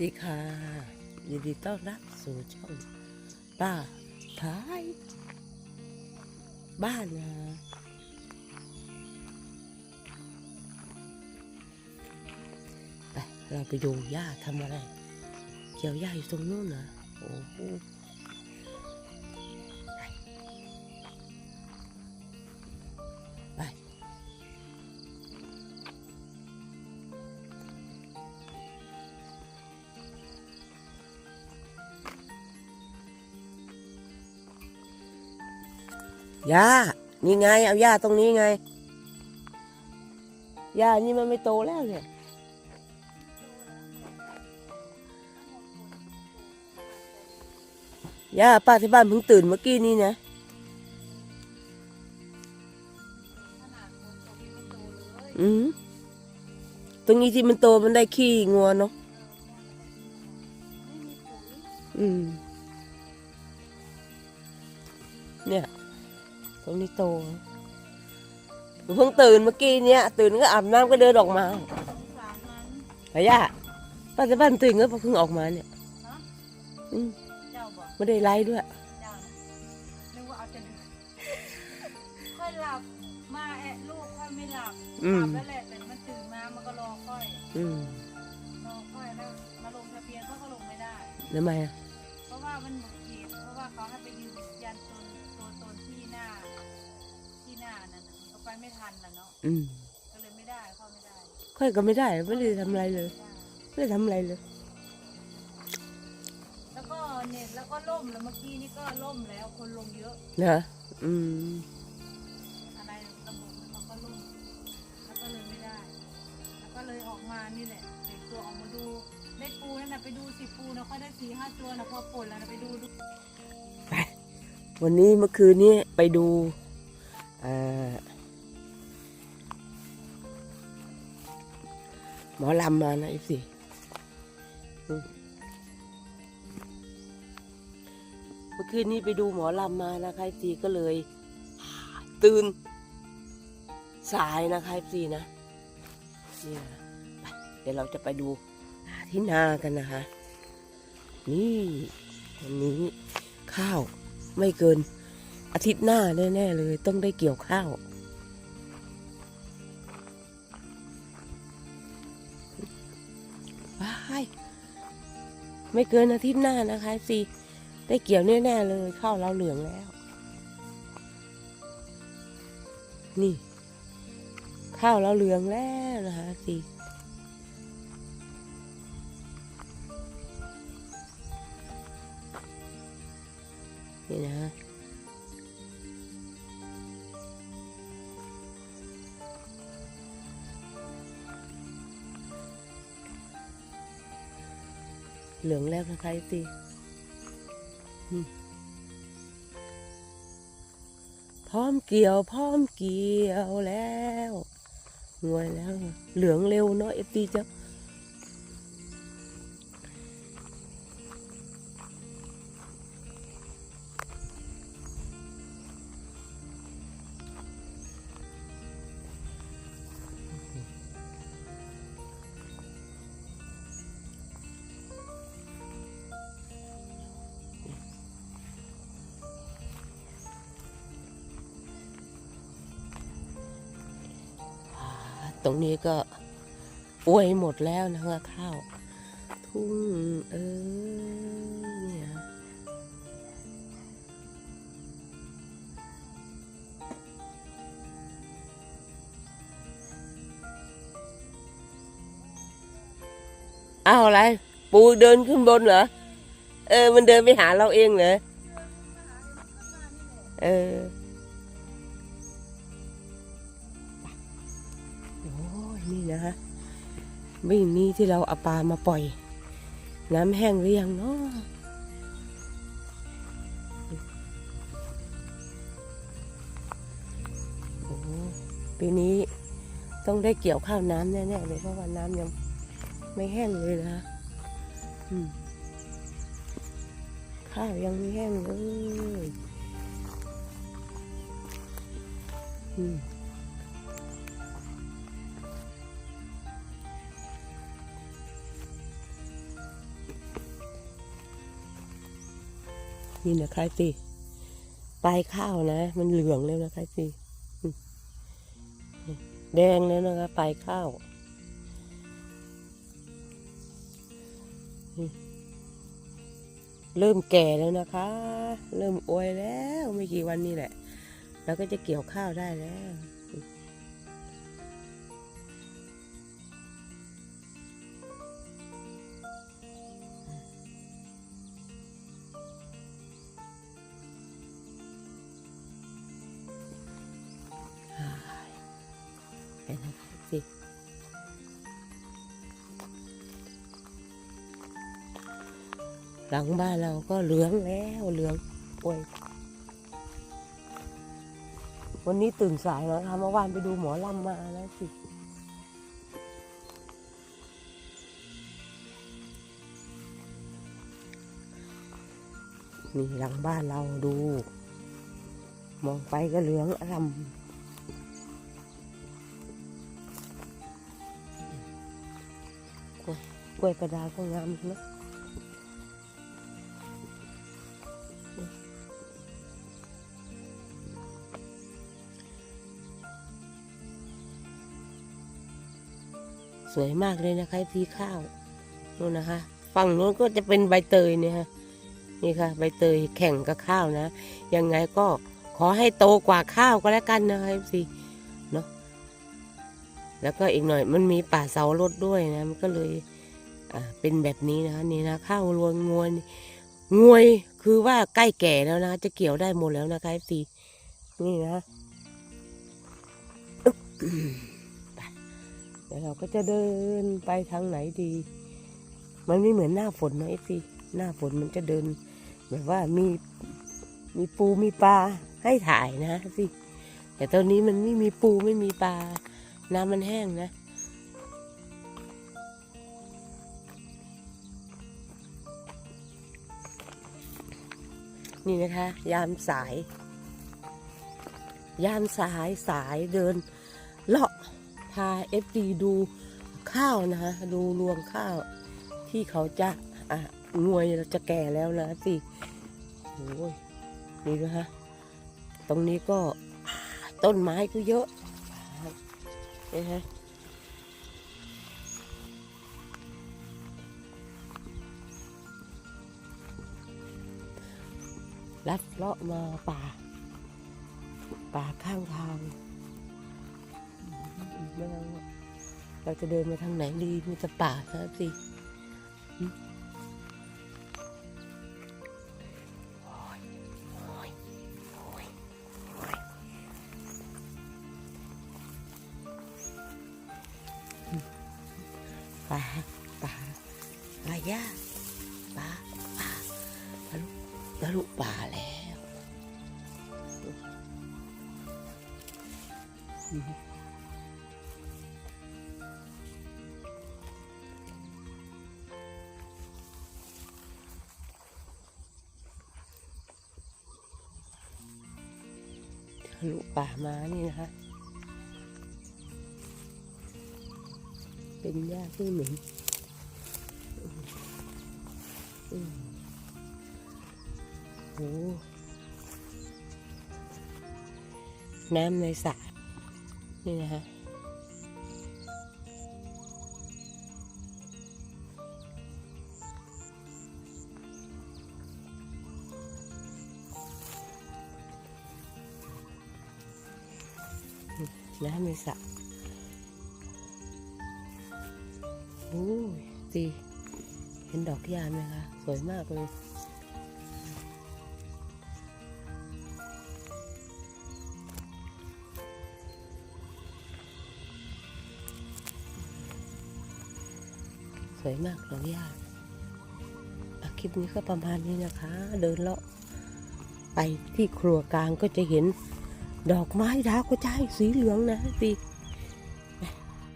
ดีค่ะยินดีต้อนรับสู่ช่องป้าท้ายบ้านนะไปเราไปดูหญ้าทำอะไร เกี่ยวหญ้าอยู่ตรงนู้นนะโอ้โห ยานี่ไง เอาย่าตรงนี้ไงย่านี่มันไม่โตแล้วเนี่ยย่าป้าที่บ้านเพิ่งตื่นเมื่อกี้นี่นะอืมตรงนี้ที่มันโตมันได้ขี้งัวเนาะ อืม เนี่ย รงนี้โตหนูเพิ่งตื่นเมื่อกี้เนี่ยตื่นก็อาบน้ำก็เดินออกมาสามนั้นไอ้ย่าป้าจะบ้านตื่นก็เพิ่งออกมาเนี่ยฮะอืมเจ้าบอกไม่ได้ไล่ด้วยเจ้านะนึกว่าเอาจะดึกค่อยหลับมาแอะลูกค่อยไม่หลับอืมหลับแล้วแหละแต่มันตื่นมามันก็รอค่อยอืมรอค่อยแล้วมาลงทะเบียนเขาก็ลงไม่ได้ทำไมอะเพราะว่ามันหมดเขตเพราะว่าเขาให้ไปยืนยันตน หน้านั่นน่ะก็ไปไม่ทันน่ะเนาะอืมก็เลยไม่ได้เข้าไม่ได้ค่อยก็ไม่ได้ไม่ได้ทำอะไรเลยไม่ได้ทำอะไรเลย แล้วก็เน็ตแล้วก็ล่มแล้วเมื่อกี้นี่ก็ล่มแล้วคนลงเยอะนะอืมอะไรตำรวจเขาก็ลุ่มแล้วก็เลยไม่ได้ แล้วก็เลยออกมานี่แหละเด็กตัวออกมาดูได้ปูนั่นนะไปดูสิปูนะค่อยได้สี่ห้าตัวนะพอปลดแล้วนะไปดูดูวันนี้เมื่อคืนนี้ไปดูอ่า หมอลำมานะอีสิเมื่อคืนนี้ไปดูหมอลำมานะคะอีสีก็เลย ตื่น สายนะคะอีสีนะเนี่ยไปเดี๋ยวเราจะไปดูที่นากันนะคะ นี่วันนี้ข้าวไม่เกิน อาทิตย์หน้าแน่ ๆ เลยต้องได้เกี่ยวข้าว ว้ายไม่เกินอาทิตย์หน้านะคะสิได้เกี่ยวแน่ ๆ เลยข้าวเราเหลืองแล้ว นี่ ข้าวเราเหลืองแล้วนะคะสินี่นะ เหลืองแล้วนะคะตีพร้อมเกี่ยว พร้อมเกี่ยวแล้วงวยแล้ว เหลืองเร็วเนาะเอฟตีจ้ะ ตรงนี้ก็อวยหมดแล้วนะคะข้าวทุ่งเออเนี่ยอ้าวอะไร ปูเดินขึ้นบนเหรอ เออ มันเดินไปหาเราเองเหรอ เออ นี่นะฮะวิ่งนี้ที่เราเอาปลามาปล่อย น้ำแห้งหรือยังเนาะโอ้ปีนี้ต้องได้เกี่ยวข้าวน้ำแน่ๆเลยเพราะว่าน้ำยังไม่แห้งเลยนะข้าวยังไม่แห้งเลย อืม นี่นะครสิปลายข้าวนะ มันเหลืองแล้วนะคะสิแดงแล้วนะคะปลายข้าวเริ่มแก่แล้วนะคะ เริ่มอวยแล้วไม่กี่วันนี้แหละ เราก็จะเกี่ยวข้าวได้แล้ว หลังบ้านเราก็เหลืองแล้วเหลืองโอ้ยวันนี้ตื่นสายนะคะเมื่อวานไปดูหมอลำมาแล้วสินี่หลังบ้านเราดู มองไปก็เหลืองอร่ำกล้วยประดาก็งามนะ สวยมากเลยนะคะทีข้าวนู่นนะคะ ฝั่งนู้นก็จะเป็นใบเตยเนี่ยฮะนี่ค่ะ ใบเตยแข่งกับข้าวนะยังไงก็ขอให้โตกว่าข้าวก็แล้วกันนะคะสิเนาะแล้วก็อีกหน่อยมันมีป่าเสารถด้วยนะมันก็เลยอ่าเป็นแบบนี้นะคะนี่นะข้าวรวนงวนงวยคือว่าใกล้แก่แล้วนะ จะเกี่ยวได้หมดแล้วนะคะสีนี่นะ ดี๋ยวเราก็จะเดินไปทางไหนดี มันไม่เหมือนหน้าฝนนะเอฟซีหน้าฝนมันจะเดิน แบบว่ามีมีปูมีปลาให้ถ่ายนะสิแต่ตอนนี้มันไม่มีปูไม่มีปลา น้ำมันแห้งนะ นี่นะคะ ยามสาย ยามสายสายเดิน พาเอฟดีดูข้าวนะคะดูรวงข้าวที่เขาจะอะงวยเราจะแก่แล้วนะสิโอ้ยนี่นะคะตรงนี้ก็ต้นไม้ก็เยอะนะฮะลัดเลาะมาป่า ป่าข้างทาง ไม่รู้ว่าเราจะเดินมาทางไหนดีมีแต่ป่านะสิป่าป่าป่าหญ้าป่าป่าทะลุทะลุป่าแล้วอื ทะลุป่ามานี่นะคะ เป็นหญ้าที่เหม็นอืมอืมโอ้น้ำในสระนี่นะคะ น้ำในสระโอ้ยดีเห็นดอกยาไหมคะ สวยมากเลยสวยมากดอกยาอะคลิปนี้ก็ประมาณนี้นะคะ เดินเลาะไปที่ครัวกลางก็จะเห็น ดอกไม้ดาวกระจายสีเหลืองนะสิ